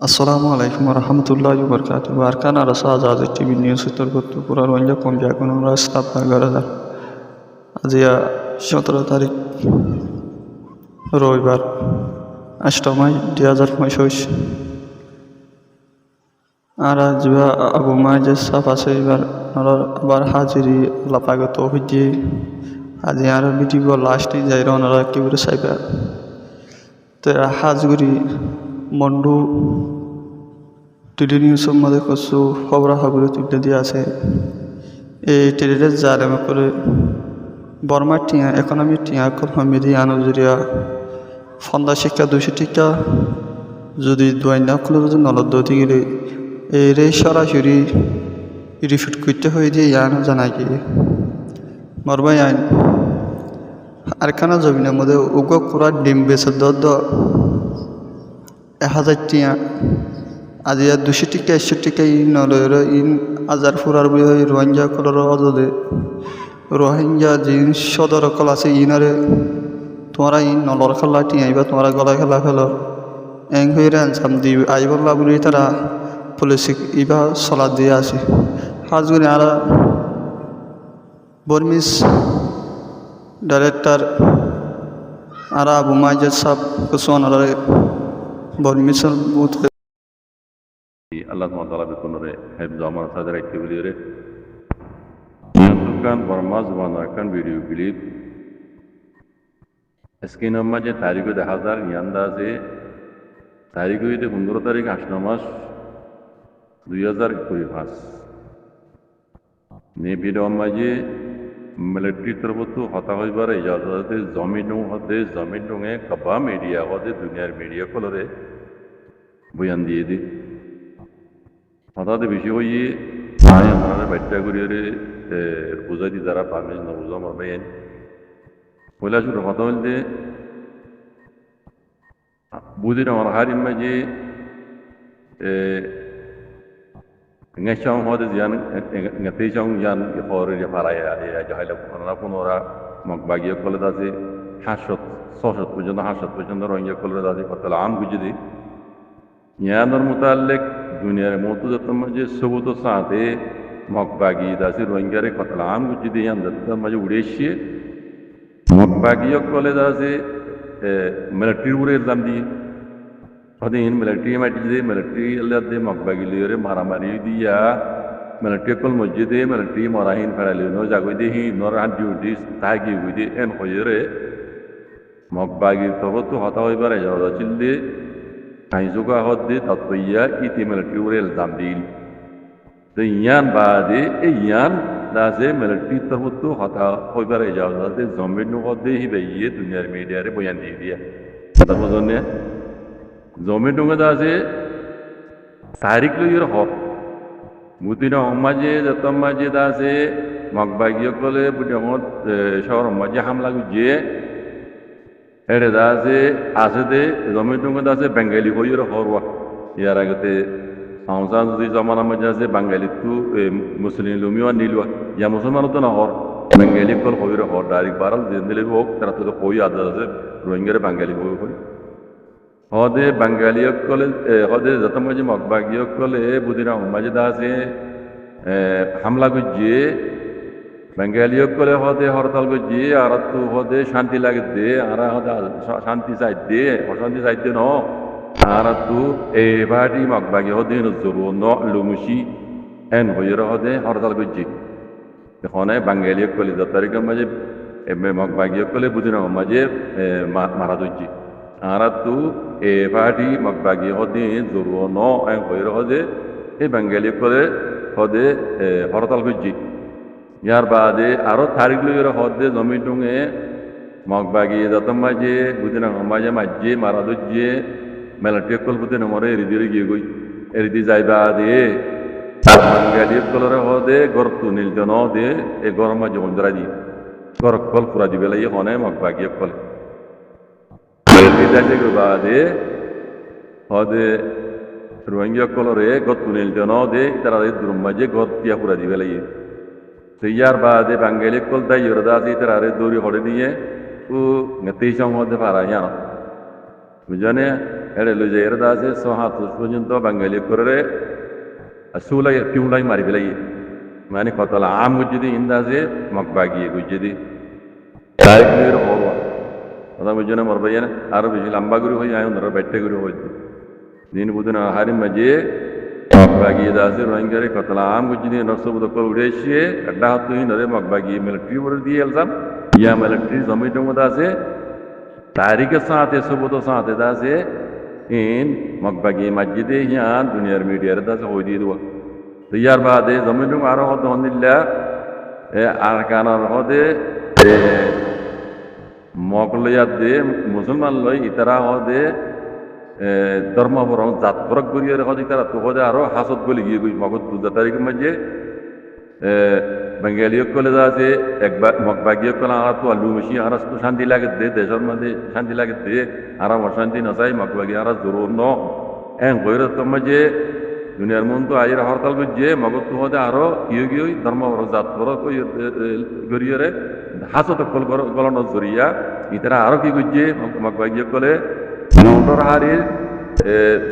আসসালামু আলাইকুম রহমতুল্লাহ বরকাত বারকানা রসা আজাদ টিভি নিউজ উত্তর পুরা রঞ্জা পঞ্জা কোন রাস্তা গড়া আজিয়া সতেরো তারিখ, রবিবার অষ্টমাই দুই হাজার পঁয়ষট্টি আর যা আবু মাইজে সাফ আছে এবার আবার হাজিরি লাপাগত হইছে আজি আর ভিডিও লাস্টে যাই ওনারা একেবারে চাইবা তো হাজগুড়ি, মন্ডু টিডি নিউজের মধ্যে কিছু খবরা খবরে তুলে দিয়ে আছে। এই টেরিদের জারে করে বর্মার টিয়া ইকোনমি টিয়া কলমিদি আনজুরিয়া, ফন্দা শিক্ষা দুশো টিকা যদি দোয়াইনা খুলে যদি নলদ দৌতি গেলে, এই রে সরাসরি রিফিট করতে হয়ে দিয়ে ইয়ানো জানাই কি। মরবাই আইন আরখানা জমিনের মধ্যে উগ কুড়া ডিম বেছে দ এক হাজার টিয়া আজি আর দুশো টিকা একশো টিকা ই নলয়ের ইন আজার ফুরার বই রোহিঙ্গা কলর অজদে। রোহিঙ্গা জিন সদর কল আছে ইনারে, তোমরা ইন নলর খেলা টিয়া আইবা, তোমরা গলা খেলা ফেল এং হয়ে আনসাম দি আইবল্লা বলি তারা পুলিশ ইবা চলা দিয়ে আছে হাজগুনি আর বর্মিস ডাইরেক্টর আর আবু মাইজাদ সাহ অনারে বর্মিসের বুথ Allah SWT bekunure hep zaman sadar ektebiliyor. Yantukan varmaz vanakan video bilip এসকে নম্বর যে তারিখে দেখা যার ইয়ান্দাজে তারিখ হইতে পনেরো তারিখ আঠারো মাস দুই হাজার কুড়ি পাঁচ নে ভিডিও মাঝে মিলিটারি তরফতো হতা হইবার ইজাজতে জমিন হতে জমিন ডুঙে কবা মিডিয়া হতে, দুনিয়ার মিডিয়া কলরে বয়ান দিয়ে দি হঠাৎ বেশি হইয়ে আয় আমাদের বাচ্চা করিয়ে বুঝাই দি যারা পারবে না বুঝা মারবেন পয়লা শুরু কথা বলতে বুঝির আমার হারিম মাঝে ngesyong hode zian ngate chong yan ge hore je paraya ya jahila kunara kunara mak bagiye kole daze হাসত ছশত পর্যন্ত হাসত পর্যন্ত রোহিঙ্গা কলে দাদি কতল আম গুজদি ইয়ানোর মোতালেক দুনিয়ার মতো যত মাঝে সবুত সাথে মকবাগি দাসি রোহিঙ্গারে কতল আম গুজদি ইয়ান যত মাঝে উড়েছিয়ে মকবাগি কলে দাসে মিলিটারি উড়ে এক্সাম দিয়ে অধীন মিলিটারি মাটি মিলিটারি আল্লাহ মকবাগি লিওরে মারামারি দিয়া মিলিটারি কল মসজিদে মিলিটারি মরাহিন ফেরালি নো জাগই দেহি নর হান ডিউটি তাহাগি গুইদে এন হইরে মকবাগির তবতো হতা হইবার এজাজা উড়ে এলজাম দিল তো ইয়ান বাদে এই ইয়ান দাসে মিলিটারি তবতো হতা হইবার এজাজা দে জমিন হদ্দে হিবে ইয়ে দুনিয়ার মিডিয়ারে বয়ান দিয়ে দিয়া কথা বুঝনে জমি ডুঙে দাসে তারিখ লইয়ের হক মুতিনা সমাজে যত মাঝে দাসে মগবাগীয় কলে বুঝমত শহর মাঝে হামলা গুজিয়ে হেড়ে দাসে আছে দে জমি ডুঙে দাসে বেঙ্গালি হইয়ের হরওয়া ইয়ার আগতে সংসার যদি জমানা মাঝে আছে বাঙালি তো মুসলিম লুমিও নিলুয়া ইয়া মুসলমানও তো না হর বেঙ্গালি কল হইয়ের হর ডাইরেক্ট বারাল দিলে হোক তারা তো কই আদা আছে রোহিঙ্গারে বাঙালি হই হই হদে বাঙালিসকলে হদে যত মাঝে মগবাগীসকলে বুদিনা মাঝে দাসে হামলা গুজিয়ে বাঙালিসকলে হদে হরতাল গুজিয়ে আর তো হদে শান্তি লাগে দে আর শান্তি চাই দে অশান্তি চাই দে ন। আর তো এবারই মগবাগী হদে নজরু ন লুমুসি এন হইয়ের হদে হরতাল গুজি এখন বাঙালিসকলে যত তারিখের মাঝে মগবাগীসকলে বুদিনা মাঝে মারা দুজি আরাতু এ পার্টি মগবাগি হদে জরুর ন আইন হইর হদে, এই বেঙ্গালি করে হদে হরতাল গুজি ইয়ার বাদে আরও তারিখ লইর হদে জমি টুঙে মগবাগি যত মাঝে বুদিন মাঝে মাঝে মারা দুজিয়ে মেলাটি কল বুদিন মরে এরিদি গিয়ে গই এরিদি যাই বাদে bangali kolore hode gortu nil jono de e gorma jo ondradi gor kol pura di bela yone mak bagi kol Bida jego bade hode Rohingya kolore gortu nil jono de itara de durmaje gortia pura di bela ye Siyar bade bangali kol da yorda si itara re duri hode niye, u ngati song hode para yano বুঝনে এড়ে লুজে এর দাসে সহাত পর্যন্ত বাঙালি করে আসুলাই পিউলাই মারি বেলাই মানে কতলা আম গুজিদি ইন্দাজে mock বাগিয়ে গুজিদি তারিখ নির হওয়া কথা বুঝনে মর ভাইয়া আরও বেশি লম্বা করে হয়ে আয় ওনারা বেটে করে হয়েছে বাগিয়ে দাসে রোহিঙ্গারে কতলা আম গুজিদি নরসব দকল উড়েছিয়ে আড্ডা হাত তুই নরে মক বাগিয়ে মিলিটারি বলে দিয়ে এলসাম ইয়া মিলিটারি জমি টঙ্গ দাসে Tarika saate subuto saate dase in magbagi masjide yan duniyar media dase hoidi duwa to yar baade zaminu aro hod honilla e arkanar hode e মকল ইয়াদে মুসলমান লই ইতারা হদে ধর্ম বরং জাত ফরক করিয়ে হদে ইতারা তো হদে আরও হাসত বলি গিয়ে গই মগত দুজা তারিখের মাঝে কলে আছে একবার মগবাগীয় কলে আর তো আলু মেশি আর তো শান্তি লাগে দে দেশের মধ্যে শান্তি লাগে দে আর অশান্তি নচাই, মগবাগী আর জরুর ন। এন গৈর মাঝে দুনিয়ার মন তো আইর হরতাল বুঝছে মগত তো হদে আরও ইয়ে গিয়ে ধর্ম জাত বড় গরিয়ে রে হাসত কল গলন জরিয়া ইতারা আরও কি করছে মগবাগীয় কলে মন্টর হারির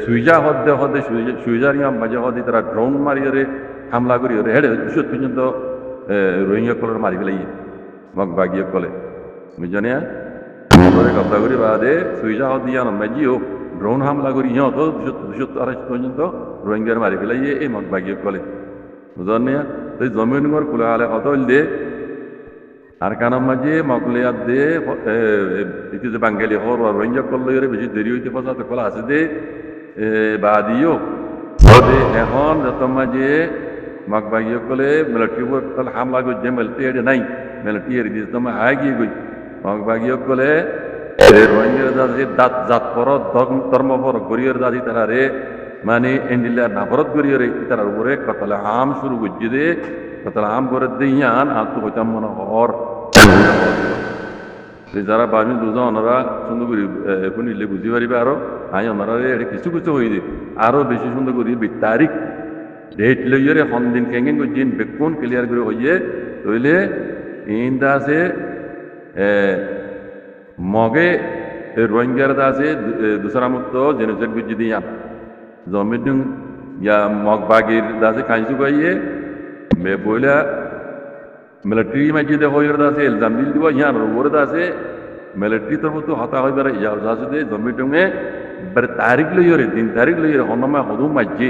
সুইজা হদ্দে হদে সুইজার ইয়াম মাঝে হদে তারা ড্রোন মারিয়ে হামলা করি হেডে দুশো পর্যন্ত রোহিঙ্গা কলের মারি ফেলাই মগ বাগিয়ে কলে বুঝনে করে কথা করি বাদে সুইজা দিয়া মেজিও ড্রোন হামলা করি ইহত দুশো দুশো আড়াইশ পর্যন্ত রোহিঙ্গার মারি ফেলাই এই মগ বাগিয়ে কলে বুঝনে তো জমিন ঘর কুলে আলে কত দে আর কানার মাঝে মকলিয়াত দে ইতি যে বাঙ্গালি হর রোহিঙ্গা করলে বেশি দেরি হইতে পারছে কলা আছে দে বাদিও এখন যত মাঝে magbagiyo kole military work kal hamla go jemal tede nai military dis tama agi go magbagiyo kole রোহিঙ্গার দাদি দাঁত, জাত পর ধর্ম পর গরিয়ের দাদি তারা রে মানে এন্ডিলা নাফরত গরিয়ের তার উপরে কতলে আম শুরু করছি দে, কতলে আম করে দিয়ান আর তো হইতাম মনে হর। যারা বামি দুজন ওনারা সুন্দর করি এখন ইলে বুঝি পারিবে আরও। আই ওনারা এটা কিছু কিছু হয়ে যায়। আরও বেশি সুন্দর করি তারিখ। ডেট লইরে হন দিন কেঙ্গেন জিন বেকুন ক্লিয়ার করে হইয়ে তইলে ইন্দা আছে মগে রোহিঙ্গার আছে দুসরা মতো জেনোসাইড গুজি দিয়া। জমিদুং ইয়া মগ বাগির দা আছে কাইসু গাইয়ে বইলা মিলিটারি মাঝে হইর আছে এলজাম দিল দিব, ইয়ার ওর দা আছে মিলিটারি তরফ তো হতা হইবার ইয়া আছে দে জমিদুঙে ber tarik leyore din tarik leyore honoma hodu majje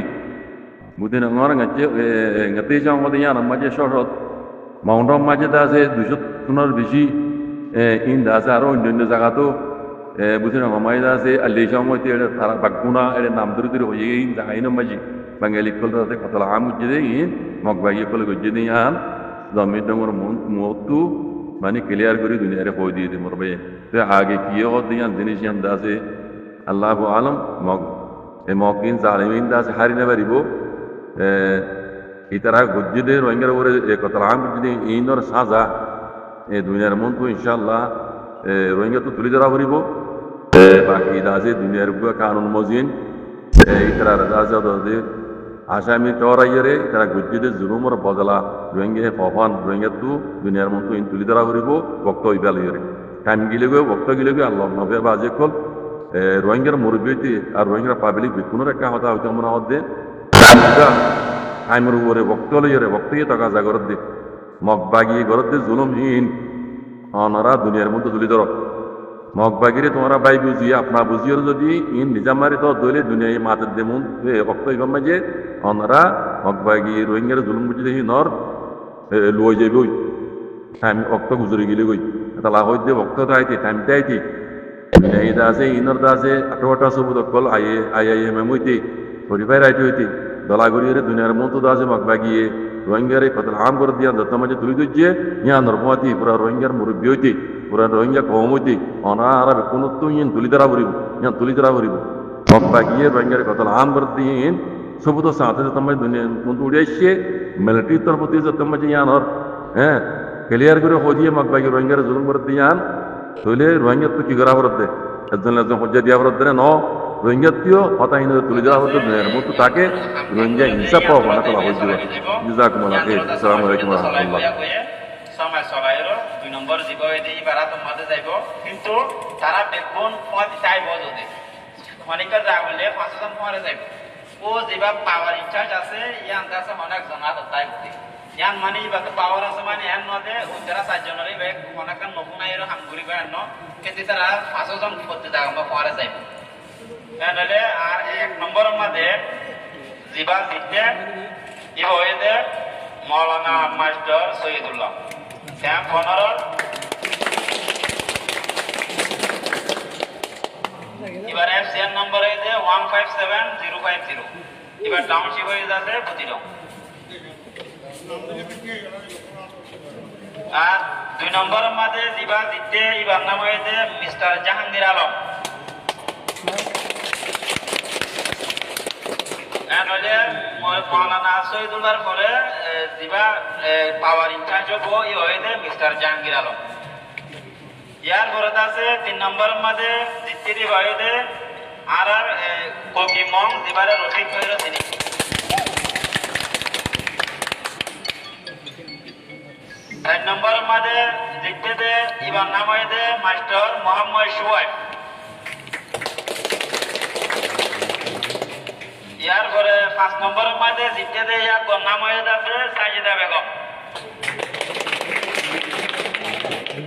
বুদিন ngor ngaje ngati jang mode yana maje shorot মাউন্টন মাঝে আছে দুশো টনের বেশি ইন দা আছে আরও অন্য অন্য জায়গা তো বুঝি না মামাই আছে আল্লি সময় তারা বাগুনা এর নাম ধরে ধরে হয়ে ইন জায়গা ইন মাঝি বাঙালি কল কত আম উজ্জে দে ইন মগ বাগি কল গুজ্জে দে আন জমি ডঙ্গর মতু মানে ক্লিয়ার করে দুনিয়ারে হয়ে দিয়ে দে ভাই তো আগে কি হত দিয়ান জিনিস ইয়ান দা আছে আল্লাহ আলম মগ এ মকিন জালিমিন দা আছে হারি না পারিব ইতারা গজ্জিদে রোহিঙ্গার উপরে কতলাম যদি ইনর সাজা এ দুনিয়ার মন তো ইনশাল্লাহ তো তুলে ধরা পড়িব বাকি দাসে দুনিয়ার বুয়া কানুন মজিন রাজা দাসে আসামি টরাইয়ারে তারা গজ্জিদে জুলুমর বদলা রোহিঙ্গা ফফান রোহিঙ্গা তো দুনিয়ার মন তো ইন তুলি ধরা পড়িব বক্ত ইবাল ইয়ারে টাইম গিলে গো, বক্ত গিলে গো আল্লাহ নবে বাজে কল রোহিঙ্গার মুরব্বীতে আর রোহিঙ্গার পাবলিক বিকুনের একটা কথা হইতে মনে হচ্ছে টাইমের উপরে বক্ত লইরে বক্ত ইয়ে টাকা জাগরত দে। মগ বাগিয়ে গরত দে জুলুমহীন অনারা দুনিয়ার মধ্যে তুলি ধর। মগ বাগিরে তোমরা বাই বুঝিয়ে আপনা বুঝিয়ে যদি, ইন নিজামারি তো দলে দুনিয়ায় মাতের দেমুন বক্ত ইগম মাঝে, অনারা মগ বাগিয়ে রোহিঙ্গার জুলুম বুঝি দেখি নর লই ওই। টাইম অক্ত গুজরি গেলে গই তালা হই দে বক্ত আইতি টাইমতে আইতি। দুনিয়ায় দা আছে, ইনর দা আছে, আটো আটো সবুদ কল আই আই আই, এম হইতে হরিফাই রাইতে হইতে দলাগুড়িয়ে দুনিয়ার মতো দাসে মগ বাগিয়ে রোহিঙ্গারে কতল আম করে দিয়া, দত্ত মাঝে তুলি দিচ্ছে ইয়া নরমাতি, পুরা রোহিঙ্গার মুরব্বী হইতে। পুরা রোহিঙ্গা কম হইতে অনা আর কোনো তো ইন তুলি ধরা পড়িব ইয়া তুলি ধরা পড়িব মগ বাগিয়ে রোহিঙ্গারে কতল আম করে দিয়ে সবুত সাথে তোমার দুনিয়া মধ্যে উড়ে এসছে মিলিটারি তরফ থেকে তোমার ইয়ান হর হ্যাঁ ক্লিয়ার করে হদিয়ে মাক বাকি রোহিঙ্গার জুলুম করে দিয়ে আন তাহলে রোহিঙ্গার তো কি করা হরত একজন একজন হজ্জা দিয়া হরত ন রোহিঙ্গার তিও হতা হিন্দু তুলে দেওয়া হতো দুনিয়ার মতো তাকে রোহিঙ্গা হিংসা পাওয়া মানে তোলা হয়েছিল জাজাকুমুল্লাহ খাইর আসসালামু আলাইকুম রাহমাতুল্লাহ। সময় চলাইরো দুই নম্বর কিন্তু তারা বেগুন ফোয়া চাইব যদি খনিকার যা বলে পাঁচজন ফোয়ারে যাইব ও যেবা পাওয়ার ইনচার্জ আছে ইয়ান কাছে অনেক জনা তাই বলি ইয়ান মানে ইবাতে পাওয়ার আছে মানে এন নদে যারা চারজনের বেগ অনেক নতুন আইরো হামগুড়ি বা এন কিন্তু তারা পাঁচজন করতে যাব ফোয়ারে যাইব তাহলে আর এক নম্বরের মধ্যে জিবা দিতে ই হয়েছে মৌলানা মাস্টার সৈয়দুল্লাহ শ্যাম পনেরো এবার এফসিআর নম্বর হয়েছে one five seven zero five zero এবার টাউনশিপ হয়ে যাচ্ছে বুঝিল আর দুই নম্বরের মাঝে এবার নাম হয়েছে মিস্টার জাহাঙ্গীর আলম। জাহাঙ্গীর আলম। ইয়ার পরে আছে তিন নম্বরের মাঝে দিবা হয়েছে আর আর ককি মং দিবারে রফিক হইল তিনি চার নম্বরের মাঝে জিততে দে ইবার নাম হয়েছে মাস্টার মোহাম্মদ সুয়াইব ইয়ার পরে পাঁচ নম্বরের মাঝে জিতে দে ইয়ার নাম হয়ে যাচ্ছে সাজিদা বেগম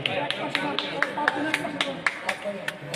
নহলে আর আর রোহিঙ্গা সিভিল সোসাইটি অর্গানাইজেশনের পাঁচশো ইরা আকবর হয়েছে মৌলানা শহীদুল্লাহ